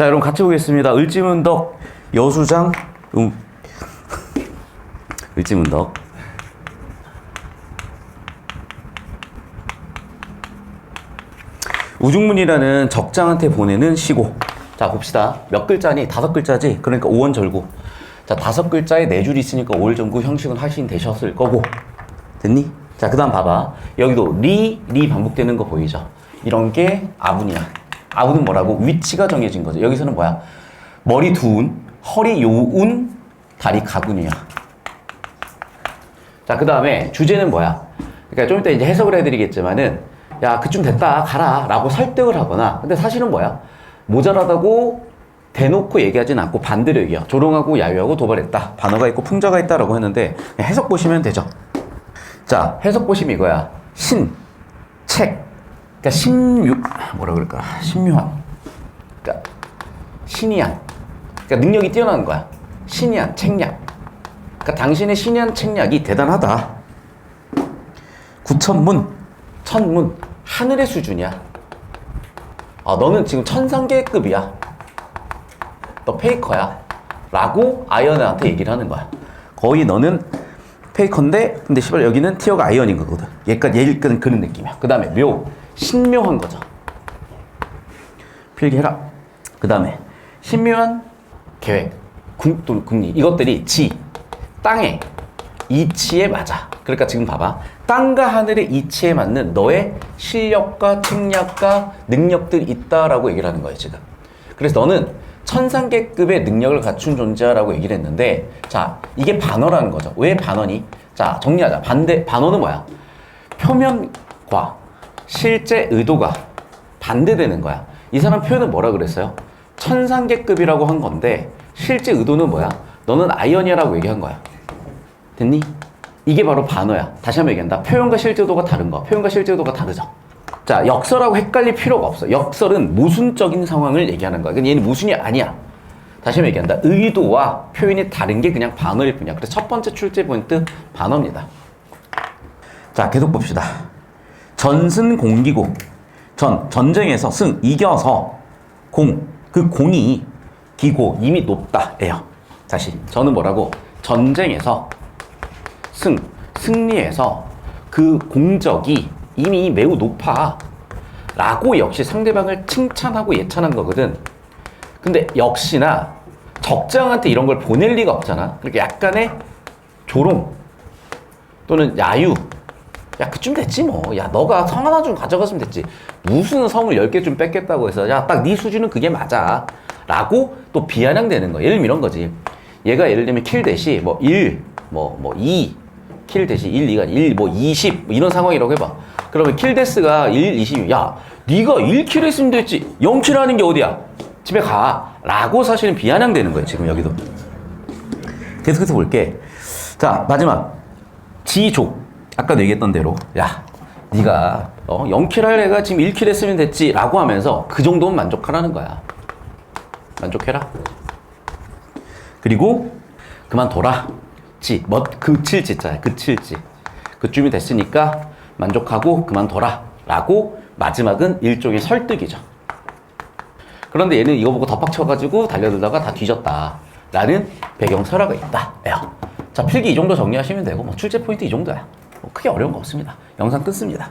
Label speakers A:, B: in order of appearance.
A: 자, 여러분 같이 보겠습니다. 을지문덕 여수장 음. 을지문덕 우중문이라는 적장한테 보내는 시고. 자, 봅시다. 몇 글자니? 다섯 글자지? 그러니까 오원 절구. 자, 다섯 글자에 네줄 있으니까 오월 절구 형식은 하신 되셨을 거고. 됐니? 자, 그 다음 봐봐. 여기도 리, 리 반복되는 거 보이죠? 이런 게 아분이야. 아분은 뭐라고? 위치가 정해진 거죠. 여기서는 뭐야? 머리 두운, 허리 요운, 다리 가군이야. 자, 그 다음에 주제는 뭐야? 그러니까 좀 이따 이제 해석을 해드리겠지만은, 야, 그쯤 됐다, 가라, 라고 설득을 하거나, 근데 사실은 뭐야? 모자라다고 대놓고 얘기하진 않고 반대로 얘기해요. 조롱하고 야유하고 도발했다. 반어가 있고 풍자가 있다라고 했는데, 해석 보시면 되죠. 자, 해석 보시면 이거야. 신, 책. 그러니까 신유, 뭐라 그럴까? 신묘한. 그러니까 신이한. 그러니까 능력이 뛰어난 거야. 신이한, 책략. 그러니까 당신의 신이한 책략이 대단하다. 구천문, 천문, 하늘의 수준이야. 아, 너는 지금 천상계급이야. 너 페이커야. 라고 아이언한테 얘기를 하는 거야. 거의 너는 페이커인데, 근데 시발 여기는 티어가 아이언인 거거든. 얘까지 얘를 끄는 그런 느낌이야. 그 다음에 묘, 신묘한 거죠. 필기해라. 그 다음에 신묘한 계획, 군, 또 국리 이것들이 지, 땅의 이치에 맞아. 그러니까 지금 봐봐. 땅과 하늘의 이치에 맞는 너의 실력과 책략과 능력들이 있다라고 얘기를 하는 거예요, 지금. 그래서 너는 천상계급의 능력을 갖춘 존재라고 얘기를 했는데, 자, 이게 반어라는 거죠. 왜 반어니? 자, 정리하자. 반대, 반어는 뭐야? 표면과 실제 의도가 반대되는 거야. 이 사람 표현은 뭐라 그랬어요? 천상계급이라고 한 건데, 실제 의도는 뭐야? 너는 아이언이라고 얘기한 거야. 됐니? 이게 바로 반어야. 다시 한번 얘기한다. 표현과 실제도가 다른 거. 표현과 실제도가 다르죠. 자, 역설하고 헷갈릴 필요가 없어. 역설은 모순적인 상황을 얘기하는 거야. 근데 얘는 모순이 아니야. 다시 한번 얘기한다. 의도와 표현이 다른 게 그냥 반어일 뿐이야. 그래서 첫 번째 출제 포인트 반어입니다. 자, 계속 봅시다. 전승 공기고. 전, 전쟁에서 승, 이겨서 공, 그 공이 기고, 이미 높다. 예요. 다시. 저는 뭐라고? 전쟁에서 승, 승리해서 그 공적이 이미 매우 높아. 라고 역시 상대방을 칭찬하고 예찬한 거거든. 근데 역시나 적장한테 이런 걸 보낼 리가 없잖아. 그러니까 약간의 조롱 또는 야유. 야, 그쯤 됐지 뭐. 야, 너가 성 하나 좀 가져갔으면 됐지. 무슨 성을 10개 좀 뺏겠다고 해서 야, 딱 네 수준은 그게 맞아. 라고 또 비아냥되는 거야. 예를 들면 이런 거지. 얘가 예를 들면 킬 대시 뭐 1, 뭐, 뭐 2, 킬 대시 1, 2가 1, 뭐 20, 뭐 이런 상황이라고 해봐. 그러면 킬 데스가 1, 20, 야, 네가 1킬 했으면 됐지. 0킬 하는 게 어디야? 집에 가. 라고 사실은 비아냥되는 거예요. 지금 여기도. 계속해서 볼게. 자, 마지막. 지조. 아까도 얘기했던 대로. 야, 네가 어, 0킬 할 애가 지금 1킬 했으면 됐지. 라고 하면서 그 정도면 만족하라는 거야. 만족해라. 그리고 그만둬라. 지, 뭐, 그칠 지자야. 그칠 지. 그쯤이 됐으니까 만족하고 그만둬라. 라고 마지막은 일종의 설득이죠. 그런데 얘는 이거 보고 덮박쳐가지고 달려들다가 다 뒤졌다. 라는 배경 설화가 있다. 요 자, 필기 이 정도 정리하시면 되고, 뭐 출제 포인트 이 정도야. 뭐 크게 어려운 거 없습니다. 영상 끊습니다.